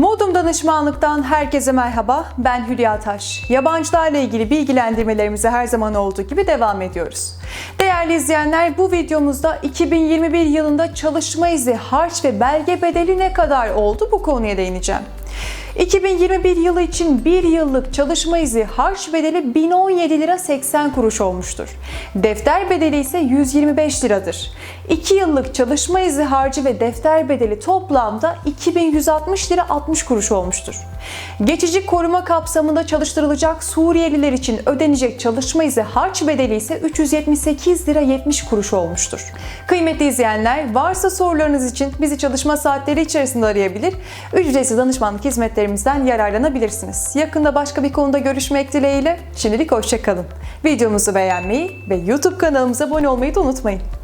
Modum Danışmanlık'tan herkese merhaba. Ben Hülya Taş. Yabancılarla ilgili bilgilendirmelerimize her zaman olduğu gibi devam ediyoruz. Değerli izleyenler bu videomuzda 2021 yılında çalışma izi, harç ve belge bedeli ne kadar oldu bu konuya değineceğim. 2021 yılı için bir yıllık çalışma izi harç bedeli 1017 lira 80 kuruş olmuştur. Defter bedeli ise 125 liradır. 2 yıllık çalışma izi harcı ve defter bedeli toplamda 2160 lira 60 kuruş olmuştur. Geçici koruma kapsamında çalıştırılacak Suriyeliler için ödenecek çalışma izi harç bedeli ise 378 lira 70 kuruş olmuştur. Kıymetli izleyenler varsa sorularınız için bizi çalışma saatleri içerisinde arayabilir, ücretsiz danışmanlık hizmetlerimizden yararlanabilirsiniz. Yakında başka bir konuda görüşmek dileğiyle şimdilik hoşçakalın. Videomuzu beğenmeyi ve YouTube kanalımıza abone olmayı da unutmayın.